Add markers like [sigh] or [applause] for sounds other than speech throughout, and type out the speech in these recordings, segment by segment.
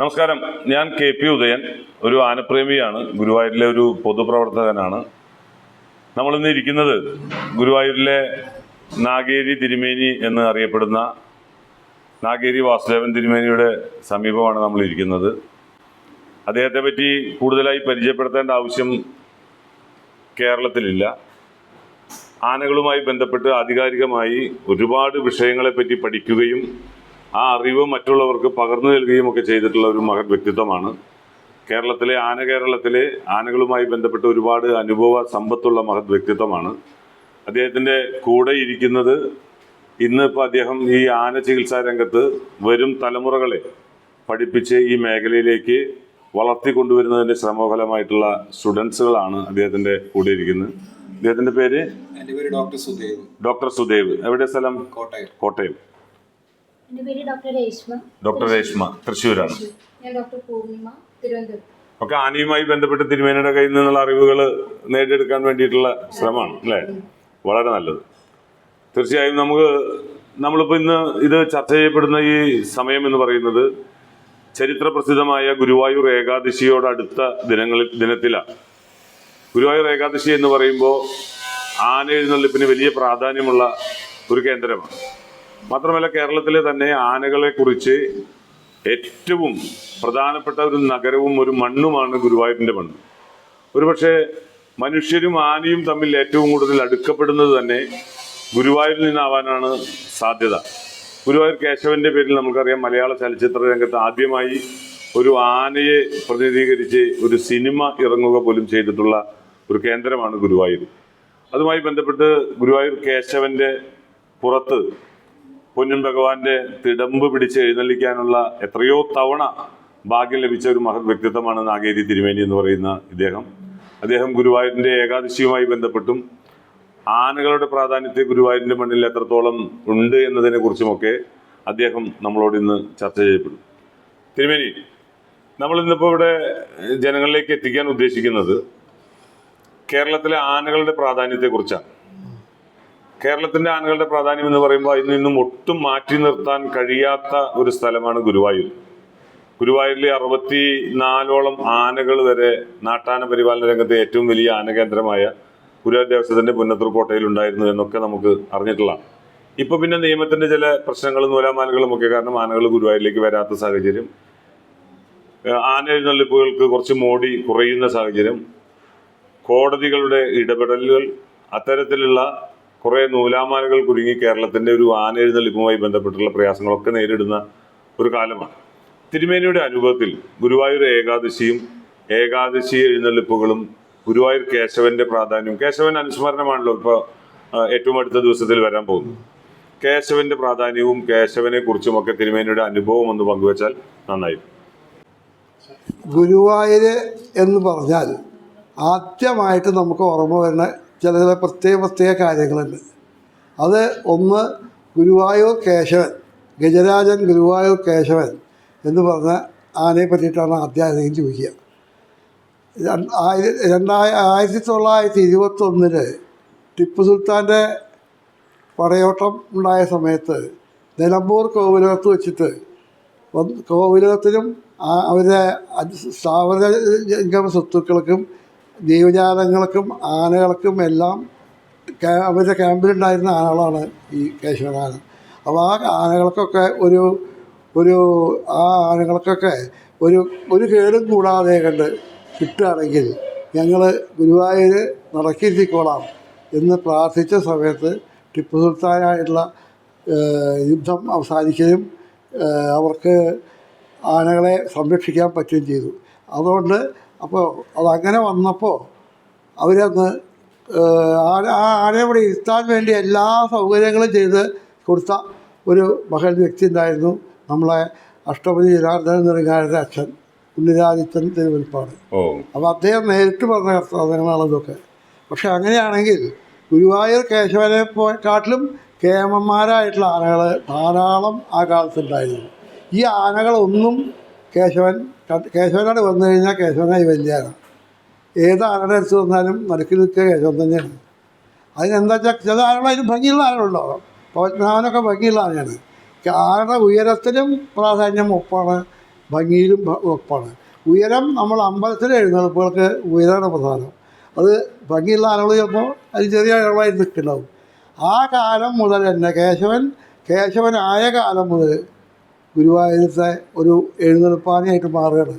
നമസ്കാരം. ഞാൻ K. P. Udayan ഒരു ആനപ്രേമിയാണ് ഗുരുവായൂരിലെ ഒരു പൊതുപ്രവർത്തകനാണ്. നമ്മളിന്ന് ഇരിക്കുന്നത് ഗുരുവായൂരിലെ നാഗേരി തിരുമേനി എന്ന് അറിയപ്പെടുന്ന നാഗേരി വാസുദേവൻ തിരുമേനിയുടെ സമീപമാണ് നമ്മൾ ഇരിക്കുന്നത്. അദ്ദേഹത്തെ പറ്റി കൂടുതലായി പരിചയപ്പെടുത്തേണ്ട ആവശ്യം കേരളത്തിലില്ല. ആനകളുമായി ബന്ധപ്പെട്ട് ആധികാരികമായി ഒരുപാട് വിഷയങ്ങളെപ്പറ്റി പഠിക്കുകയും ആ അറിവ് മറ്റുള്ളവർക്ക് പകർന്നു നൽകുകയും ഒക്കെ ചെയ്തിട്ടുള്ള ഒരു മഹത് വ്യക്തിത്വമാണ്. കേരളത്തിലെ ആന കേരളത്തിലെ ആനകളുമായി ബന്ധപ്പെട്ട് ഒരുപാട് അനുഭവ സമ്പത്തുള്ള മഹത് വ്യക്തിത്വമാണ്. അദ്ദേഹത്തിന്റെ കൂടെ ഇരിക്കുന്നത് ഇന്ന് ഇപ്പോൾ അദ്ദേഹം ഈ ആന ചികിത്സാ രംഗത്ത് വരും തലമുറകളെ പഠിപ്പിച്ച് ഈ മേഖലയിലേക്ക് വളർത്തിക്കൊണ്ടുവരുന്നതിന്റെ ശ്രമഫലമായിട്ടുള്ള സ്റ്റുഡൻസുകളാണ് അദ്ദേഹത്തിന്റെ കൂടെ ഇരിക്കുന്നത്. അദ്ദേഹത്തിന്റെ പേര് ഡോക്ടർ സുദേവ്. ഡോക്ടർ സുദേവ്. എവിടെ സ്ഥലം? കോട്ടയം. കോട്ടയം. ഡോക്ടർ രേഷ്മ. തൃശ്ശൂരാണ്. ഒക്കെ ആനയുമായി ബന്ധപ്പെട്ട് തിരുമേനയുടെ കയ്യിൽ നിന്നുള്ള അറിവുകൾ നേടിയെടുക്കാൻ വേണ്ടിയിട്ടുള്ള ശ്രമമാണ് അല്ലേ? വളരെ നല്ലത്. തീർച്ചയായും നമുക്ക് നമ്മളിപ്പോൾ ഇന്ന് ഇത് ചർച്ച ചെയ്യപ്പെടുന്ന ഈ സമയം എന്ന് പറയുന്നത് ചരിത്ര പ്രസിദ്ധമായ ഗുരുവായൂർ ഏകാദശിയോട് അടുത്ത ദിനങ്ങളിൽ ദിനത്തിലാണ്. ഗുരുവായൂർ ഏകാദശി എന്ന് പറയുമ്പോൾ ആന എഴുന്നള്ളിപ്പിന് വലിയ പ്രാധാന്യമുള്ള ഒരു കേന്ദ്രമാണ്. മാത്രമല്ല കേരളത്തിലെ തന്നെ ആനകളെ കുറിച്ച് ഏറ്റവും പ്രധാനപ്പെട്ട ഒരു നഗരവും ഒരു മണ്ണുമാണ് ഗുരുവായൂരിന്റെ മണ്ണ്. ഒരുപക്ഷെ മനുഷ്യരും ആനയും തമ്മിൽ ഏറ്റവും കൂടുതൽ അടുക്കപ്പെടുന്നത് തന്നെ ഗുരുവായൂരിൽ നിന്നാവാനാണ് സാധ്യത. ഗുരുവായൂർ കേശവന്റെ പേരിൽ നമുക്കറിയാം മലയാള ചലച്ചിത്ര രംഗത്ത് ആദ്യമായി ഒരു ആനയെ പ്രതിനിധീകരിച്ച് ഒരു സിനിമ ഇറങ്ങുക പോലും ചെയ്തിട്ടുള്ള ഒരു കേന്ദ്രമാണ് ഗുരുവായൂർ. അതുമായി ബന്ധപ്പെട്ട് ഗുരുവായൂർ കേശവന്റെ പുറത്ത് പൊന്നും ഭഗവാന്റെ തിടമ്പ് പിടിച്ച് എഴുന്നള്ളിക്കാനുള്ള എത്രയോ തവണ ഭാഗ്യം ലഭിച്ച ഒരു മഹത് വ്യക്തിത്വമാണ് നാഗേരി തിരുമേനി എന്ന് പറയുന്ന ഇദ്ദേഹം. അദ്ദേഹം ഗുരുവായൂരിന്റെ ഏകാദശിയുമായി ബന്ധപ്പെട്ടും ആനകളുടെ പ്രാധാന്യത്തെ ഗുരുവായൂരിന്റെ മണ്ണിൽ എത്രത്തോളം ഉണ്ട് എന്നതിനെ കുറിച്ചുമൊക്കെ അദ്ദേഹം നമ്മളോട് ഇന്ന് ചർച്ച ചെയ്യപ്പെടും. തിരുമേനി നമ്മൾ ഇന്നിപ്പോൾ ഇവിടെ ജനങ്ങളിലേക്ക് എത്തിക്കാൻ ഉദ്ദേശിക്കുന്നത് കേരളത്തിലെ ആനകളുടെ പ്രാധാന്യത്തെക്കുറിച്ചാണ്. കേരളത്തിന്റെ ആനകളുടെ പ്രാധാന്യം എന്ന് പറയുമ്പോൾ അതിൽ നിന്നും ഒട്ടും മാറ്റി നിർത്താൻ കഴിയാത്ത ഒരു സ്ഥലമാണ് ഗുരുവായൂർ. ഗുരുവായൂരിലെ അറുപത്തി നാലോളം ആനകൾ വരെ നാട്ടാന പരിപാലന രംഗത്തെ ഏറ്റവും വലിയ ആനകേന്ദ്രമായ ഗുരുവായൂർ ദേവസ്വത്തിന്റെ പുന്നത്തൂർ കോട്ടയിൽ ഉണ്ടായിരുന്നു എന്നൊക്കെ നമുക്ക് അറിഞ്ഞിട്ടുള്ളതാണ്. ഇപ്പൊ പിന്നെ നിയമത്തിന്റെ ചില പ്രശ്നങ്ങളും നൂലാമാലകളും ഒക്കെ കാരണം ആനകൾ ഗുരുവായൂരിലേക്ക് വരാത്ത സാഹചര്യം ആന എഴുന്നള്ളിപ്പുകൾക്ക് കുറച്ച് മോടി കുറയുന്ന സാഹചര്യം കോടതികളുടെ ഇടപെടലുകൾ അത്തരത്തിലുള്ള കുറേ നൂലാമാലകൾ കുരുങ്ങി കേരളത്തിന്റെ ഒരു ആന ലിപുമായി ബന്ധപ്പെട്ടുള്ള പ്രയാസങ്ങളൊക്കെ നേരിടുന്ന ഒരു കാലമാണ്. തിരുമേനിയുടെ അനുഭവത്തിൽ ഗുരുവായൂർ ഏകാദശിയും ഏകാദശി എഴുന്നള്ളിപ്പുകളും ഗുരുവായൂർ കേശവന്റെ പ്രാധാന്യം കേശവൻ അനുസ്മരണമാണല്ലോ ഇപ്പോൾ ഏറ്റവും അടുത്ത ദിവസത്തിൽ വരാൻ പോകുന്നത്. കേശവന്റെ പ്രാധാന്യവും കേശവനെ കുറിച്ചും ഒക്കെ തിരുമേനിയുടെ അനുഭവം ഒന്ന് പങ്കുവച്ചാൽ നന്നായി. ഗുരുവായൂർ എന്ന് പറഞ്ഞാൽ ആദ്യമായിട്ട് നമുക്ക് ഓർമ്മ വരുന്ന ചില ചില പ്രത്യേക പ്രത്യേക കാര്യങ്ങളുണ്ട്. അത് ഒന്ന് ഗുരുവായൂർ കേശവൻ ഗജരാജൻ ഗുരുവായൂർ കേശവൻ എന്ന് പറഞ്ഞ ആനയെ പറ്റിയിട്ടാണ് ആദ്യം ചോദിക്കുക. ആയിരത്തി ആയിര- രണ്ടായ ആയിരത്തി തൊള്ളായിരത്തി ഇരുപത്തൊന്നിൽ ടിപ്പു സുൽത്താന്റെ പടയോട്ടം ഉണ്ടായ സമയത്ത് നിലമ്പൂർ കോവിലകത്ത് വെച്ചിട്ട് കോവിലകത്തിനും അവരുടെ സ്ഥാപന സ്വത്തുക്കൾക്കും ജീവജാലങ്ങൾക്കും ആനകൾക്കും എല്ലാം അവരുടെ ക്യാമ്പിലുണ്ടായിരുന്ന ആനകളാണ് ഈ കേശവനാന അപ്പോൾ ആ ആനകൾക്കൊക്കെ ഒരു ഒരു ആ ആനകൾക്കൊക്കെ ഒരു ഒരു കേടും കൂടാതെ കണ്ട് കിട്ടുകയാണെങ്കിൽ ഞങ്ങൾ ഗുരുവായൂർ നടക്കിയിരിക്കോളാം എന്ന് പ്രാർത്ഥിച്ച സമയത്ത് ടിപ്പു സുൽത്താനായിട്ടുള്ള യുദ്ധം അവസാനിക്കുകയും അവർക്ക് ആനകളെ സംരക്ഷിക്കാൻ പറ്റുകയും ചെയ്തു. അതുകൊണ്ട് അപ്പോൾ അതങ്ങനെ വന്നപ്പോൾ അവരന്ന് ഏഹ്, ആ ആനയെ ഇവിടെ ഇരുത്താൻ വേണ്ടി എല്ലാ സൗകര്യങ്ങളും ചെയ്ത് കൊടുത്ത ഒരു മകൻ വ്യക്തി ഉണ്ടായിരുന്നു നമ്മളെ അഷ്ടപതി ജനാർദ്ദനൻ നെടുങ്ങാരുടെ അച്ഛൻ? ഉണ്ണിരാദിത്യൻ തിരുവൽപ്പാട്. അപ്പോൾ അദ്ദേഹം നേരിട്ട് പറഞ്ഞ സാധനങ്ങളാണ് ഇതൊക്കെ. പക്ഷെ അങ്ങനെയാണെങ്കിൽ ഗുരുവായൂർ കേശവനെ കാട്ടിലും കേമന്മാരായിട്ടുള്ള ആനകൾ ധാരാളം ആ കാലത്തുണ്ടായിരുന്നു. ഈ ആനകളൊന്നും കേശവൻ കേശവനോട് വന്നു കഴിഞ്ഞാൽ കേശവനായി വലിയാണ്. ഏത് ആരുടെ അടുത്ത് വന്നാലും നടുക്കിൽ നിൽക്കുക കേശവൻ തന്നെയാണ്. അതിനെന്താ വെച്ചാൽ ചില ആനകൾ അതിന് ഭംഗിയുള്ള ആനകളുണ്ടോ പത്മനാഭനൊക്കെ ഭംഗിയുള്ള ആളാണ് ആരുടെ ഉയരത്തിലും പ്രാധാന്യം ഒപ്പാണ് ഭംഗിയിലും ഒപ്പാണ് ഉയരം നമ്മൾ അമ്പലത്തിലെ എഴുന്നേൽപ്പുകൾക്ക് ഉയരമാണ് പ്രധാനം. അത് ഭംഗിയുള്ള ആളുകൾ ചിലപ്പോൾ അത് ചെറിയ ആളുകളായി നിൽക്കുന്നുണ്ടാവും ആ കാലം മുതൽ തന്നെ കേശവൻ കേശവനായ കാലം മുതൽ ഗുരുവായൂരത്തെ ഒരു എഴുന്നള്ളിപ്പാനിയായിട്ട് മാറുകയാണ്.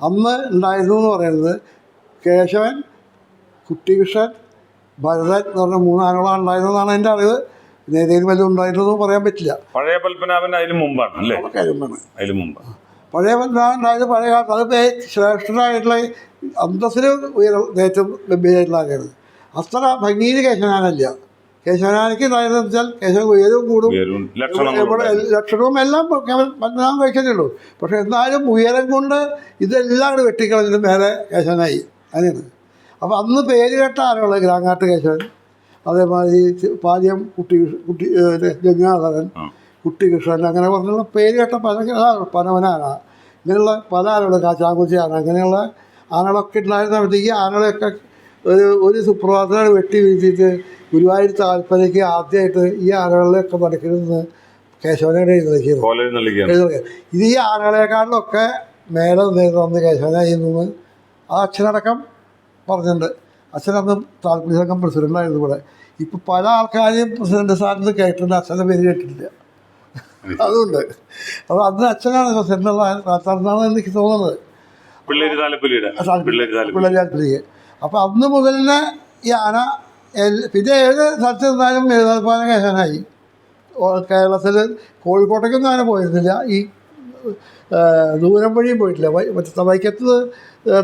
അന്ന് ഉണ്ടായിരുന്നു എന്ന് പറയുന്നത് കേശവൻ കുട്ടികൃഷ്ണൻ ഭരതൻ എന്ന് പറഞ്ഞ മൂന്നാളുകളാണ് ഉണ്ടായിരുന്നതെന്നാണ് എന്റെ അറിവ്. പിന്നെ ഏതെങ്കിലും വല്ലതും ഉണ്ടായിരുന്നതെന്ന് പറയാൻ പറ്റില്ല. പഴയ പത്മനാഭൻ അതിന് മുമ്പാണ് അല്ലേ? കാര്യമാണ് അതിന് മുമ്പ് പഴയ ബന്ധം ഉണ്ടായത് പഴയ കാലത്ത്. അത് ശ്രേഷ്ഠനായിട്ടുള്ള അന്തസ്സിന് ഉയരം ഏറ്റവും ഗംഭീരമായിട്ടുള്ള ആളാണ്. അത്ര ഭംഗീരി കേശവനാനല്ല കേശവനാനയ്ക്ക് നയം വെച്ചാൽ കേശവൻ ഉയരവും കൂടും. ലക്ഷണവും എല്ലാം പതിനാം കഴിച്ചതേ ഉള്ളൂ പക്ഷെ എന്നാലും ഉയരം കൊണ്ട് ഇതെല്ലാം കൂടെ വെട്ടിക്കളഞ്ഞിട്ട് നേരെ കേശവനായി. അങ്ങനെയാണ്. അപ്പോൾ അന്ന് പേര് കേട്ട ആരാണുള്ളത് ഗ്രാങ്ങാട്ട് കേശവൻ. അതേമാതിരി പാലിയം കുട്ടി കുട്ടി ഗംഗാധരൻ. കുട്ടികൃഷ്ണൻ അങ്ങനെ പറഞ്ഞുള്ള പേര് കേട്ട പല പനവനാന ഇങ്ങനെയുള്ള പല ആനകളും കാച്ചാങ്കുച്ചി ആന അങ്ങനെയുള്ള ആനകളൊക്കെ ഉണ്ടായിരുന്നപ്പോഴത്തേക്ക് ആനകളെയൊക്കെ ഒരു ഒരു സുപ്രഭാതത്തിലാണ് വെട്ടി വീഴ്ത്തിയിട്ട് ഗുരുവായൂർ താല്പര്യക്ക് ആദ്യമായിട്ട് ഈ ആനകളിലൊക്കെ നടക്കുന്നത് കേശവനായിട്ട് കേശവനെ എഴുന്നള്ളിക്കുന്നത്. എഴുന്നള്ളിക്കുക. ഇത് ഈ ആനകളെക്കാളിലൊക്കെ മേലെ നിന്നിരുന്ന അന്ന് കേശവനായി നിന്ന് ആ അച്ഛനടക്കം പറഞ്ഞിട്ടുണ്ട്. അച്ഛൻ അന്ന് താല്പര്യ സംഘം പ്രസിഡന്റായിരുന്നു ഇവിടെ. ഇപ്പം പല ആൾക്കാരെയും പ്രസിഡന്റ് സ്ഥാനത്ത് കേട്ടിട്ടുണ്ട്. അച്ഛന്റെ പേര് കേട്ടിട്ടില്ല. അതുകൊണ്ട്. അപ്പോൾ അന്ന് അച്ഛനാണ് പ്രസിഡന്റ് എന്നാണ് എനിക്ക് തോന്നുന്നത്. പിള്ളേർ താലപ്പൊലി. പിള്ളേർ താല്പര്യം അപ്പോൾ അന്ന് മുതൽ തന്നെ ഈ ആന എൽ- പിന്നെ ഏത് സ്ഥലത്ത് നിന്നാലും എഴുന്നേൽപ്പാന കേശനായി കേരളത്തിൽ കോഴിക്കോട്ടേക്കൊന്നും അങ്ങനെ പോയിരുന്നില്ല. ഈ ദൂരം വഴിയും പോയിട്ടില്ല. വൈ- മറ്റേ വൈക്കത്ത്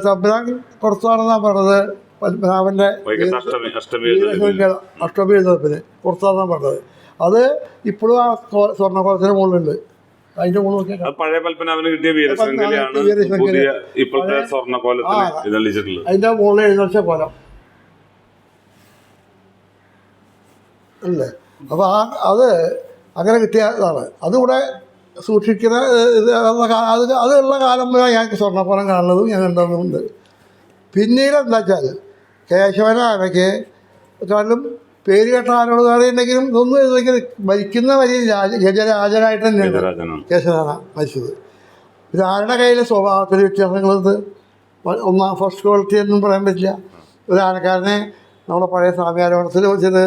തമ്പുരാൻ കൊടുത്താണെന്നാണ് പറഞ്ഞത് പത്മനാഭന്റെ അഷ്ടമി എഴുന്നേൽപ്പിന് കൊടുത്താണെന്നാണ് പറഞ്ഞത്. അത് ഇപ്പോഴും ആ സ്വർണക്കുളത്തിന് മുകളിലുണ്ട്. അതിന്റെ ഗുണമൊക്കെ പഴയ കിട്ടിയ. പുതിയ ഇപ്പോഴത്തെ. ഇതളിച്ചിട്ടുള്ളത് അതിന്റെ മുകളിൽ എഴുന്നേച്ച കൊലം. അല്ലേ? അപ്പോൾ ആ അത് അങ്ങനെ കിട്ടിയതാണ്. അതുകൂടെ സൂക്ഷിക്കുന്ന ഇത് അത് അതുള്ള കാലം മുതൽ ഞാൻ സ്വർണപ്പുറം കാണുന്നതും ഞാൻ കണ്ടതുമുണ്ട്. പിന്നീട് എന്താ വെച്ചാൽ കേശവനാനയ്ക്ക് കാരണം പേര് കേട്ട ആരോട് അറിയുണ്ടെങ്കിലും ഇതൊന്നും ഇല്ലെങ്കിൽ മരിക്കുന്ന വലിയ രാജ ഗജരാജനായിട്ട് തന്നെയാണ് കേശവനാന മരിച്ചത്. പിന്നെ ആരുടെ കയ്യിലെ സ്വഭാവത്തിൽ വ്യത്യാസങ്ങളുണ്ട്? വ- ഒന്നാം ഫസ്റ്റ് ക്വാളിറ്റി എന്നും പറയാൻ പറ്റില്ല. ഒരു ആനക്കാരനെ നമ്മുടെ പഴയ സ്വാമിയാരോണത്തിൽ വെച്ചത്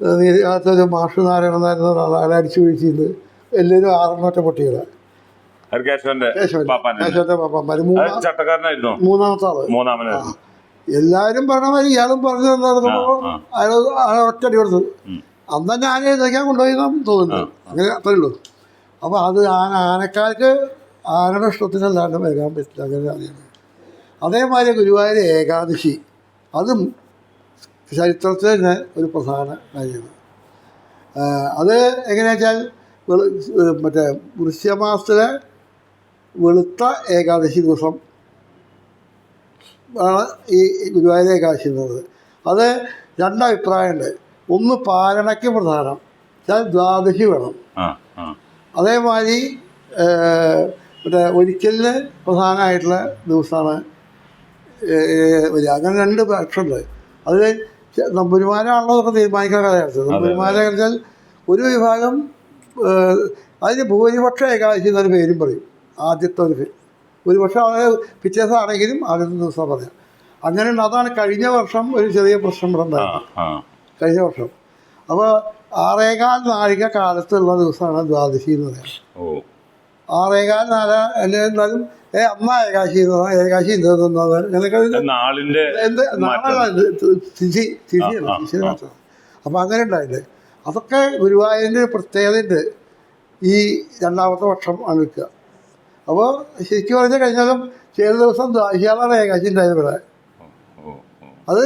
നീതികാലത്ത് ഒരു മാഷ് നാരായണൻ എന്നായിരുന്ന ഒരാൾ അയാളെ അടിച്ചു വീഴ്ചയുണ്ട് എല്ലാവരും ആറെണ്ണൊറ്റ പൊട്ടികളാണ് കേശവന്റെ കേശവന്റെ അത് മൂന്നാമത്തെ ആൾ. മൂന്നാമനായിരുന്നു. എല്ലാവരും പറഞ്ഞ മാതിരി ഇയാളും പറഞ്ഞു നടന്നപ്പോൾ. അയാൾ അയാൾ ഒറ്റടി കൊടുത്തത്. അന്ന് തന്നെ ആന എഴുന്നേക്കാൻ കൊണ്ടുപോയി തോന്നുന്നു. അങ്ങനെ അത്രേ ഉള്ളൂ. അപ്പോൾ അത് ആന ആനക്കാർക്ക് ആനയുടെ ഇഷ്ടത്തിനല്ലാണ്ട് വരാൻ പറ്റില്ല അങ്ങനെ ആനയാണ് അതേമാതിരി ഗുരുവായൂർ ഏകാദശി അതും ചരിത്രത്തിൽ തന്നെ ഒരു പ്രധാന കാര്യമാണ്. അത് എങ്ങനെയാ വെച്ചാൽ വെളു- മറ്റേ വൃശ്യമാസത്തിലെ വെളുത്ത ഏകാദശി ദിവസം ആണ് ഈ ഗുരുവായൂരെ കാശുന്നത് അത് രണ്ടഭിപ്രായമുണ്ട് ഒന്ന് പാലണയ്ക്ക് പ്രധാനം. ദ്വാദശി വേണം. അതേമാതിരി മറ്റേ ഒരിക്കലിന് പ്രധാനമായിട്ടുള്ള ദിവസമാണ് വരിക. അങ്ങനെ രണ്ട് പക്ഷമുണ്ട് അതിൽ നമ്പൂരിമാരാണല്ലോ അതൊക്കെ തീരുമാനിക്കുന്ന നമ്പൂരിമാരെ കഴിഞ്ഞാൽ ഒരു വിഭാഗം അതിന് ഭൂരിപക്ഷ ഏകാദശി എന്നൊരു പേരും പറയും. ആദ്യത്തെ ഒരു പേ- പക്ഷേ അത് പിറ്റേ ദിവസം ആണെങ്കിലും ആദ്യത്തെ ദിവസം പറയാം അങ്ങനെ അതാണ് കഴിഞ്ഞ വർഷം ഒരു ചെറിയ പ്രശ്നം ഇവിടെ കഴിഞ്ഞ വർഷം. അപ്പോൾ ആറേകാൽ നാഴിക കാലത്തുള്ള ദിവസമാണ് ദ്വാദശി എന്ന് പറയുന്നത്. ആറേകാൽ നാല അല്ലെ എന്നാലും ഏ അമ്മ ഏകാശി ഏകാശി നാളിന്റെ എന്ത് തിഥി തിഥിയാണ് തിഥി. അപ്പം അങ്ങനെ ഉണ്ടായില്ലേ അതൊക്കെ ഗുരുവായൂരിന്റെ ഒരു പ്രത്യേകതയുണ്ട്. ഈ രണ്ടാമത്തെ വർഷം ആണ് നിൽക്കുക അപ്പോൾ ശരിക്കും പറഞ്ഞാൽ കഴിഞ്ഞാലും ചില ദിവസം ദ്വാശിയാളാണ് ഏകാശി ഉണ്ടായത് ഇവിടെ. അത്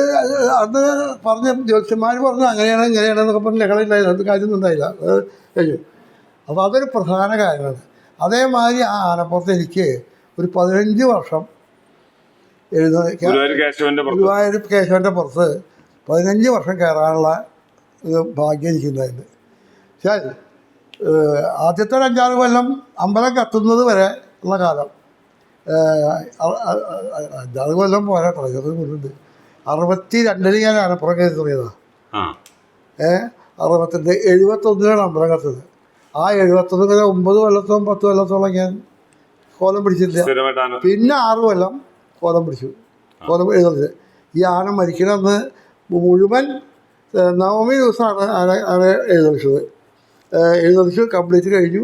അന്ന് പറഞ്ഞ ജ്യോത്സ്യന്മാർ പറഞ്ഞു അങ്ങനെയാണ് ഇങ്ങനെയാണ് എന്നൊക്കെ പറഞ്ഞ് ലഹളയുണ്ടായില്ല അത് കാര്യമൊന്നും ഉണ്ടായില്ല അത് കഴിഞ്ഞു. അപ്പോൾ അതൊരു പ്രധാന കാര്യമാണ്. അതേമാതിരി ആ ആനപ്പുറത്ത് എനിക്ക് ഒരു പതിനഞ്ച് വർഷം എഴുതുന്ന ഗുരുവായൂർ കേശവന്റെ പുറത്ത്. ഗുരുവായൂർ കേശവന്റെ പുറത്ത് പതിനഞ്ച് വർഷം കയറാനുള്ള ഭാഗ്യം എനിക്കുണ്ടായിരുന്നു ശരി. ആദ്യത്തെ അഞ്ചാറ് കൊല്ലം അമ്പലം കത്തുന്നത് വരെ ഉള്ള കാലം. അത് കൊല്ലം പോരാ തുടങ്ങിയത് കൊണ്ടുണ്ട് അറുപത്തി രണ്ടിന് ഞാൻ അനപ്പുറം കയറി തുടങ്ങിയതാണ് ഏഹ് അറുപത്തിന്റെ എഴുപത്തൊന്നിനാണ് അമ്പലം കത്തത് ആ എഴുപത്തൊന്ന് ഒമ്പത് കൊല്ലത്തോളം പത്ത് കൊല്ലത്തോളം ഞാൻ കോലം പിടിച്ചിട്ടില്ല പിന്നെ ആറ് കൊല്ലം കോലം പിടിച്ചു. കോലം എഴുതുന്നത് ഈ ആന മരിക്കണമെന്ന് മുഴുവൻ നവമി ദിവസമാണ് ആന ആന എഴുന്നള്ളിച്ചത്. ഏഹ്, കംപ്ലീറ്റ് കഴിഞ്ഞു.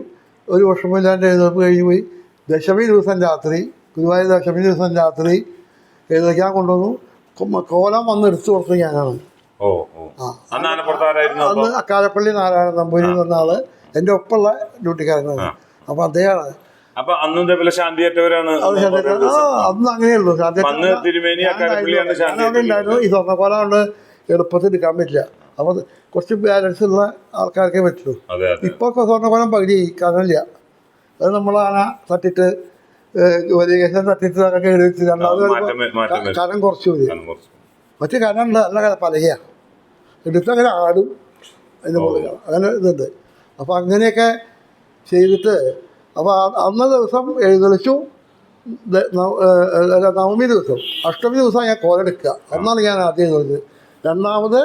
ഒരു വർഷമില്ലാണ്ട് എഴുതപ്പ് കഴിഞ്ഞു പോയി. ദശമി ദിവസം രാത്രി ഗുരുവായൂർ ദശമി ദിവസം രാത്രി എഴുന്നള്ളിക്കാൻ കൊണ്ടുവന്നു? കോലം വന്ന് എടുത്തു കൊടുത്തത് ഞാനാണ്. അന്ന് അക്കാലപ്പള്ളി നാരായണ നമ്പൂരി എന്ന് ആൾ എന്റെ ഒപ്പമുള്ള ഡ്യൂട്ടിക്കാരനാണ്. അപ്പം അദ്ദേഹമാണ്. അപ്പൊ അന്നും ശാന്തിയേട്ടൻ ആ അന്ന് അങ്ങനെയുള്ളൂ. ഉണ്ടായിരുന്നു ഈ സ്വർണക്കോല കൊണ്ട് എളുപ്പത്തിൽ എടുക്കാൻ പറ്റില്ല. അപ്പൊ കുറച്ച് ബാലൻസ് ഉള്ള ആൾക്കാർക്കേ പറ്റുള്ളൂ. ഇപ്പൊ സ്വർണക്കോലം പകുതി കാണില്ല അത് നമ്മളാണ് ആന തട്ടിട്ട് വലിയ തട്ടിട്ട് അതൊക്കെ എഴുതി രണ്ടാമത് കനം കുറച്ച് മതി. കനം മറ്റു കനമുണ്ട് നല്ല കഥ പലകയാണ് എടുത്ത് അങ്ങനെ ആടും. അതിന്റെ മുകളിൽ അങ്ങനെ ഇതുണ്ട്. അപ്പോൾ അങ്ങനെയൊക്കെ ചെയ്തിട്ട് അപ്പോൾ അന്ന ദിവസം എഴുന്നള്ളിച്ചു. നവമി ദിവസം. അഷ്ടമി ദിവസം ഞാൻ കോലെടുക്കുക അന്നാണ് ഞാൻ ആദ്യം എഴുതുന്നത് രണ്ടാമത്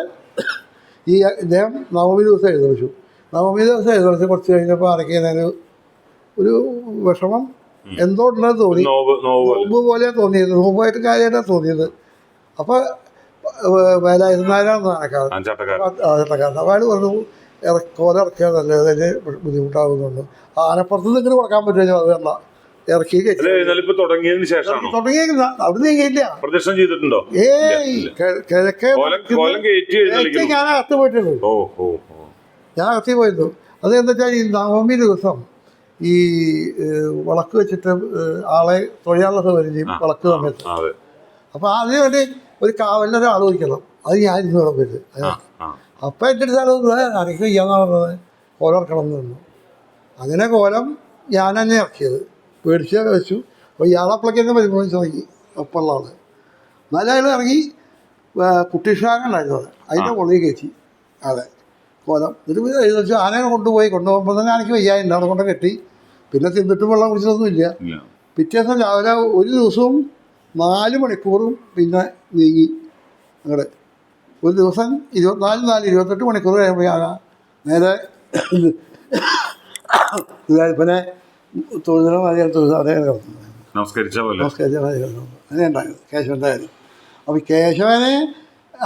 ഈ ഇദ്ദേഹം നവമി ദിവസം എഴുന്നള്ളിച്ചു. നവമി ദിവസം എഴുന്നള്ളിച്ച് കുറച്ച് കഴിഞ്ഞപ്പോൾ ഞാനൊരു ഒരു വിഷമം എന്തോ ഉണ്ടെന്ന് തോന്നി. നോമ്പ് പോലെ. തോന്നിയത്. നോമ്പായിട്ട് കാര്യമായിട്ടാണ് തോന്നിയത്. അപ്പോൾ വേലായിരുന്നാലാണ് ആനക്കാരൻ ആ ചട്ടക്കാരൻ ആനക്കാരൻ അപ്പോൾ അയാൾ പറഞ്ഞു കോല ഇറക്കിയാൽ നല്ലത്. അതിന് ബുദ്ധിമുട്ടാകുന്നുണ്ട് ആനപ്പുറത്ത് നിന്ന് ഇങ്ങനെ കൊടുക്കാൻ പറ്റുമോ അത് വേണ്ട ഇറക്കി തുടങ്ങിയതിന് ശേഷം. അവിടെ നീങ്ങിയില്ല ചെയ്തിട്ടുണ്ടോ? ഏയ് കിഴക്കേ ഞാൻ അകത്ത് പോയിട്ടുള്ളൂ ഞാൻ അകത്ത് പോയിരുന്നു അത് എന്താ വെച്ചാൽ ഈ നവമി ദിവസം ഈ വിളക്ക് വെച്ചിട്ട് ആളെ തൊഴിലാളികൾ വരും ചെയ്യും വിളക്ക് സമയത്ത്. അപ്പൊ അതിന് വേണ്ടി ഒരു കാവലിന് ഒരാൾ വയ്ക്കണം അത് ഞാൻ ഇന്ന് വേണം അപ്പം എന്റെ അടുത്താണ് അരയ്ക്ക് ചെയ്യാന്നാണ് പറഞ്ഞത്. കോലം ഇറക്കണം എന്ന് പറഞ്ഞു. അങ്ങനെ കോലം ഞാൻ തന്നെ ഇറക്കിയത്. പേടിച്ച് വെച്ചു. അപ്പോൾ ഇയാളപ്പളേക്ക് വരുമ്പോൾ തുടങ്ങി. ഒപ്പമുള്ള ആൾ. എന്നാലും അയാൾ ഇറങ്ങി കുട്ടിഷാനുണ്ടായിരുന്നു അവിടെ. അതിന്റെ മുകളിൽ കയറ്റി. അതെ കോലം. എന്നിട്ട് എഴുന്നേറ്റ് ആനയെ കൊണ്ടുപോയി. കൊണ്ടുപോകുമ്പോൾ തന്നെ എനിക്ക് വയ്യായിട്ടുണ്ട് അവിടെ കൊണ്ട് കെട്ടി. പിന്നെ തിന്നിട്ടും വെള്ളം കുടിച്ചതൊന്നുമില്ല പിറ്റേ ദിവസം രാവിലെ ഒരു ദിവസവും നാല് മണിക്കൂറും പിന്നെ നീങ്ങി. അങ്ങോട്ട് ഒരു ദിവസം ഇരുപത്തിനാല് നാല് ഇരുപത്തെട്ട് മണിക്കൂർ കഴിയുമ്പോഴാണ് നേരെ പിന്നെ തൊഴിലും അതേ അതേ കിടന്നത് നമസ്കരിച്ച പോലെ. നമസ്കരിച്ച മതി കിടന്നത് അങ്ങനെ ഉണ്ടായത്. കേശവന്റെ അപ്പോൾ കേശവനെ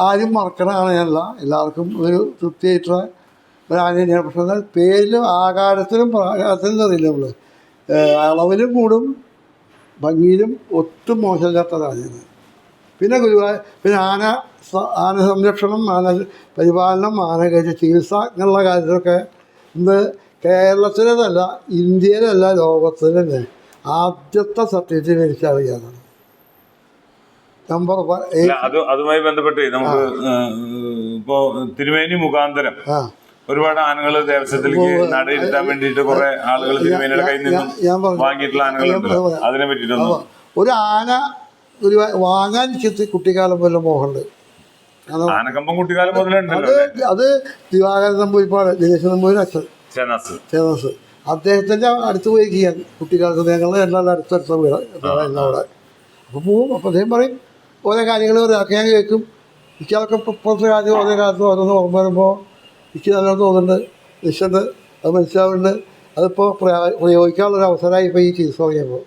ആരും മറക്കണ കാണാനല്ല എല്ലാവർക്കും ഒരു തൃപ്തിയായിട്ടുള്ള ഒരു ആന പക്ഷെ എന്നാൽ പേരിലും ആകാരത്തിലും പ്രാകാരത്തിലും അറിയില്ല നമ്മൾ അളവിലും കൂടും ഭംഗിയിലും ഒട്ടും മോശമില്ലാത്തതാണ് പിന്നെ ഗുരുവായൂർ പിന്നെ ആന ആന സംരക്ഷണം ആന പരിപാലനം ആന കഴിച്ച ചികിത്സ എന്നുള്ള കാര്യത്തിലൊക്കെ ഇന്ന് കേരളത്തിലേതല്ല ഇന്ത്യയിലല്ല ലോകത്തിലെ തന്നെ ആദ്യത്തെ സർട്ടിഫിക്കറ്റ് മേടിച്ച അറിയാനാണ് നമ്പർ അതുമായി ബന്ധപ്പെട്ട് നമുക്ക് ഇപ്പോ തിരുമേനി മുഖാന്തരം ആ. ഒരുപാട് ആനകൾ ദേവസ്വത്തിലേക്ക് നടയിരുത്താൻ വേണ്ടിയിട്ട് കുറെ ആളുകൾ തിരുമേനിയുടെ കയ്യിൽ നിന്നും വാങ്ങിയിട്ടുള്ള ആനകളുണ്ട് അതിനെ പറ്റിയിട്ടൊന്നും ഒരു ആന ഒരു വാങ്ങാൻ ചെത്തി കുട്ടിക്കാലം പോലെ മോഹമുണ്ട് ആനക്കമ്പം കുട്ടിക്കാലം മുതലുണ്ടല്ലോ അത് അത് ദിവാകരൻ നമ്പൂരിപ്പാട് ദിനേശ് നമ്പൂരി അച്ഛൻ ചേനാസ് അദ്ദേഹത്തിന്റെ അടുത്ത് പോയി ചെയ്യാൻ കുട്ടിക്കാലത്ത് ഞങ്ങൾ എല്ലാം അടുത്തടുത്ത വീട് അവിടെ അപ്പോൾ പോവും അപ്പോൾ അദ്ദേഹം പറയും ഓരോ കാര്യങ്ങൾ ഒരാൾക്ക് ഞാൻ കേൾക്കും ഇക്കാലൊക്കെ ഇപ്പോഴത്തെ കാര്യം ഓരോ കാലത്ത് ഓരോന്ന് ഓർമ്മ വരുമ്പോൾ എനിക്ക് നല്ലോണം തോന്നുന്നുണ്ട്. നിശ്ചണ്ട് അത് മനസ്സിലാവുന്നുണ്ട്. അതിപ്പോൾ പ്രയോ- പ്രയോഗിക്കാനുള്ളൊരു അവസരമായി ഇപ്പോൾ ഈ ചികിത്സ തുടങ്ങിയപ്പോൾ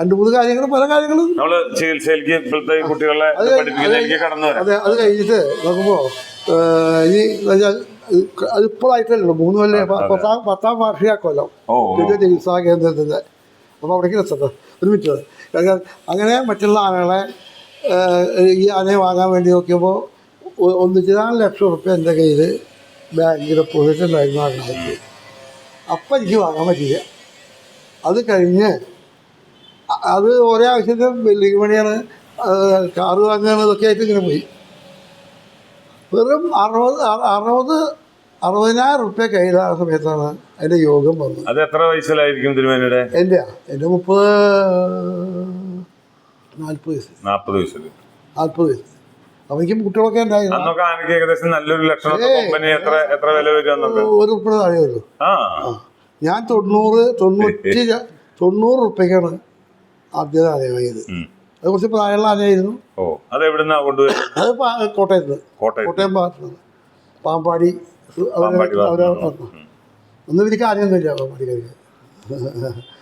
രണ്ട് മൂന്ന് കാര്യങ്ങൾ പല കാര്യങ്ങളും. നമ്മൾ ചികിത്സയിലേക്ക് ഇപ്പോഴത്തെ കുട്ടികളെ അത് പഠിപ്പിക്കുന്നതിലേക്ക് കടന്നു വരാം. അത് അത് കഴിഞ്ഞിട്ട് നോക്കുമ്പോൾ ഈ അതിപ്പോഴായിട്ടല്ലോ മൂന്ന് കൊല്ലം പത്താം പത്താം വാർഷിക കൊല്ലം. ഇതിന്റെ ചികിത്സാ കേന്ദ്രത്തിന്റെ അപ്പോൾ അവിടേക്ക് എത്തട്ടെ. ഒരു മിനിറ്റ്. അങ്ങനെ മറ്റുള്ള ആനകളെ ഈ ആനയെ വാങ്ങാൻ വേണ്ടി നോക്കിയപ്പോൾ ഒന്നിച്ച് നാല് ലക്ഷം ഉറപ്പ് എന്റെ കയ്യിൽ ബാങ്കിൽ ഡെപ്പോസിറ്റ് ഉണ്ടായിരുന്നു ആ കാലത്ത് അപ്പം എനിക്ക് വാങ്ങാൻ പറ്റില്ല അത് കഴിഞ്ഞ് അത് ഓരോ ആവശ്യത്തിന് ബിൽഡിംഗ് പണിയാണ് കാറ് വാങ്ങുകയാണ് ഇതൊക്കെ ആയിട്ട് ഇങ്ങനെ പോയി. വെറും അറുപത് അറുപത് അറുപതിനായിരം റുപ്യ കയ്യിലാ സമയത്താണ് എന്റെ യോഗം വന്നത്. അത് എത്ര വയസ്സിലായിരിക്കും തിരുമേനിയുടെ? എന്റെ എന്റെ മുപ്പത് നാൽപ്പത് വയസ്സ്. നാൽപ്പത് വയസ്സിൽ നാൽപ്പത് വയസ്സ്. എനിക്ക് കുട്ടികളൊക്കെ അന്നൊക്കെ ആനക്ക് ഏകദേശം നല്ലൊരു ലക്ഷണം കമ്പനി എത്ര എത്ര വില വരും ഒരു മുപ്പത് താഴെ ആ. ഞാൻ തൊണ്ണൂറ് തൊണ്ണൂറ്റി [laughs] തൊണ്ണൂറ് റുപ്യക്കാണ് ആദ്യം ആനയെ വാങ്ങിയത്. അത് കുറച്ച് പ്രായമുള്ള ആനയായിരുന്നു. ഓ അത് എവിടുന്നാ അത് കോട്ടയത്ത്. കോട്ടയം ഭാഗത്തുനിന്ന്. പാമ്പാടി അവരെ. ഒന്നും എനിക്ക് പാമ്പാടിക്കാർക്ക്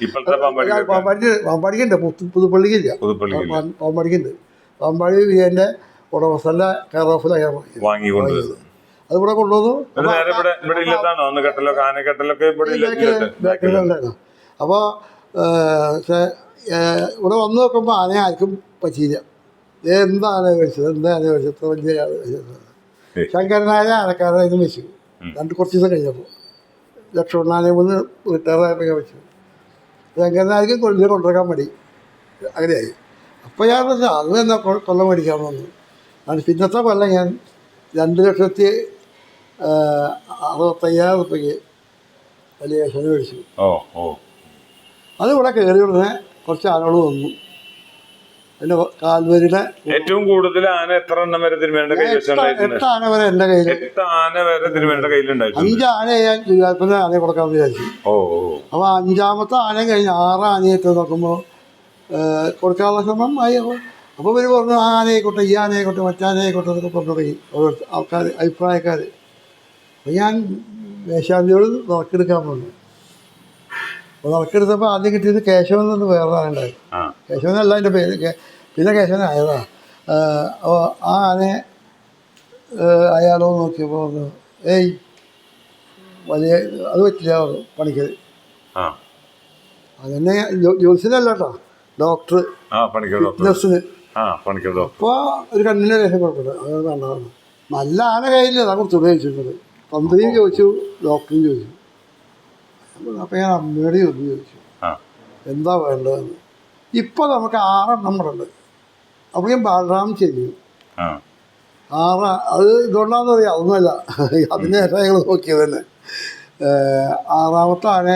ഇപ്പോഴത്തെ പാമ്പാടി പാമ്പാടി പാമ്പാടിക്കുണ്ട് പുതു പുതുപ്പള്ളിക്കില്ല പാമ്പാടിക്കുണ്ട് പാമ്പാടി വിജയന്റെ ഉടമസ്ഥന്റെ കെയർ ഓഫിലാണ് വാങ്ങിക്കൊണ്ട് കൊണ്ടുവന്നു. ഇവിടെ ബാക്കിലുണ്ടായിരുന്നു അപ്പോൾ ഇവിടെ വന്ന് നോക്കുമ്പോൾ ആനയെ ആർക്കും പറ്റിയില്ല. എന്താണ് എന്താ ആന കഴിച്ചത്? എന്താ ആന കഴിച്ചത്? ഇത്ര വലിയ ആന കഴിച്ചത്? ശങ്കരനായ ആനക്കാരായിരുന്നു വെച്ചു. രണ്ട് കുറച്ച് ദിവസം കഴിഞ്ഞപ്പോൾ ലക്ഷ്മണനാനെ മുന്ന് റിട്ടയറായപ്പോൾ വെച്ചു. ശങ്കരനായിരിക്കും കൊല്ലിനെ കൊണ്ടുവരാൻ മതി അങ്ങനെയായി. അപ്പോൾ ഞാൻ അത് എന്നാ കൊ- കൊല്ലം മേടിക്കാൻ വന്നു. അത് പിന്നത്തെ കൊല്ലം ഞാൻ രണ്ട് ലക്ഷത്തി അറുപത്തയ്യായിരം റുപ്യക്ക് വലിയ വിഷമം മേടിച്ചു. ഓ ഓ. അത് ഇവിടെ കയറി ഉടനെ കുറച്ച് ആളുകൾ വന്നു. പിന്നെ കാൽവരിയുടെ ഏറ്റവും കൂടുതൽ ആന എത്ര എണ്ണം വരെ എട്ട് ആന വരെ എന്റെ കയ്യിൽ എട്ട് ആന വരെ അഞ്ച് ആന ഞാൻ ഗുരുവായൂരപ്പന്റെ ആനയെ കൊടുക്കാൻ വിചാരിച്ചു. ഓ അപ്പോൾ അഞ്ചാമത്തെ ആനയും കഴിഞ്ഞ് ആറ് ആനയായിട്ട് നോക്കുമ്പോൾ കൊടുക്കാനുള്ള ശ്രമം ആയി. അപ്പോൾ ഇവർ പറഞ്ഞു ആ ആനയായിക്കോട്ടെ ഈ ആനയെക്കോട്ടെ മറ്റാനയെക്കോട്ടെ എന്നൊക്കെ പറഞ്ഞു തുടങ്ങി ഓരോ ആൾക്കാർ അഭിപ്രായക്കാർ അപ്പോൾ ഞാൻ മേശാന്തിയോട് നറുക്കെടുക്കാൻ പറഞ്ഞു. അപ്പോൾ നറുക്കെടുത്തപ്പോൾ ആദ്യം കിട്ടിയത് കേശവൻ എന്ന് വേറെ ആനുണ്ടായി ആ. കേശവനല്ല എന്റെ പേര് പിന്നെ കേശവൻ ആയതാ. അപ്പോൾ ആ ആനയെ അയാളോ നോക്കിയപ്പോൾ പറഞ്ഞു ഏയ് വലിയ അത് പറ്റില്ല പണിക്ക്. അതന്നെ ജോത്സ്യനല്ല കേട്ടോ ഡോക്ടർ ആ ഡോക്ടർ ഒരു കണ്ണിന്റെ രേഖ കുഴപ്പമില്ല. അത് നല്ല ആന കയ്യില്ല അതാ കുറച്ച് ഉപയോഗിച്ചിരുന്നത് തന്ത്രിയും ചോദിച്ചു ഡോക്ടറും ചോദിച്ചു. അപ്പോൾ ഞാൻ അമ്മയോട് ഒന്ന് ചോദിച്ചു. എന്താ വേണ്ടതെന്ന്. ഇപ്പൊ നമുക്ക് ആറെണ്ണം ഉണ്ട്. ഞാൻ ബാലറാം ചെയ്തു ആറ് അത് ഇതുകൊണ്ടാണെന്ന് അറിയാം. ഒന്നുമല്ല അതിന് ശേഷം ഞങ്ങൾ നോക്കിയത് തന്നെ. ആറാമത്തെ ആന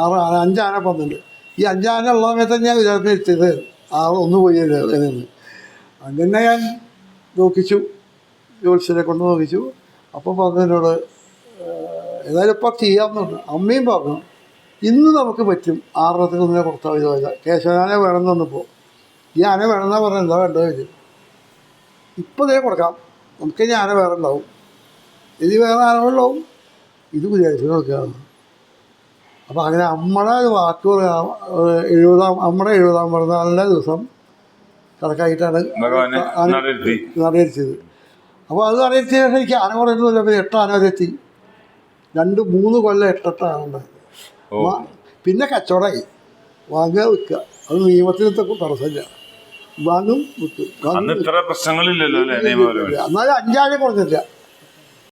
ആറ് ആന അഞ്ചാന പന്ത്രണ്ട് ഈ അഞ്ചാന ഉള്ള സമയത്ത് ഞാൻ വിചാരിച്ചു എത്തിയത് ആറ് ഒന്ന് പോയി അങ്ങനെ ഞാൻ നോക്കിച്ചു. ജോത്സ്യനെ കൊണ്ട് നോക്കിച്ചു. അപ്പോൾ പറഞ്ഞതിനോട് ഏതായാലും ഇപ്പം ചെയ്യാമെന്നുണ്ട് അമ്മയും പറഞ്ഞു ഇന്ന് നമുക്ക് പറ്റും ആറരത്തിന് ഒന്നിനെ കൊടുത്താൽ മതി. പോയില്ല കേശവനാനെ വേണം വന്നപ്പോൾ. ഈ ആന വേണമെന്നാ പറഞ്ഞാൽ എന്താ വേണ്ടത്? ചോദിച്ചു. ഇപ്പം ഇതിനെ കൊടുക്കാം. നമുക്ക് ഇനി ആന വേറെ ഉണ്ടാവും. ഇനി വേറെ ആനകളുണ്ടാവും. ഇത് വിചാരിച്ചു കൊടുക്കുകയാണ് അപ്പോൾ അങ്ങനെ അമ്മടെ ഒരു വാക്ക് ഏഹ് എഴുപതാം അമ്മയുടെ എഴുപതാം പിറന്നാളിന്റെ ദിവസം കണക്കായിട്ടാണ് നടയടിച്ചത് അപ്പോൾ അത് നടയടിച്ച ശേഷം എനിക്ക് ആന കുറയുന്നില്ല അപ്പോൾ എട്ട് ആന വരെ രണ്ട് മൂന്ന് കൊല്ലം എട്ടെട്ട് ആന ഓ. പിന്നെ കച്ചവടമായി. വാങ്ങുക വിൽക്കുക. അത് നിയമത്തിനത്തെ തടസ്സമില്ല. വാങ്ങും വിൽക്കും. എന്നാലും അഞ്ചാഴ്ച കുറഞ്ഞില്ല.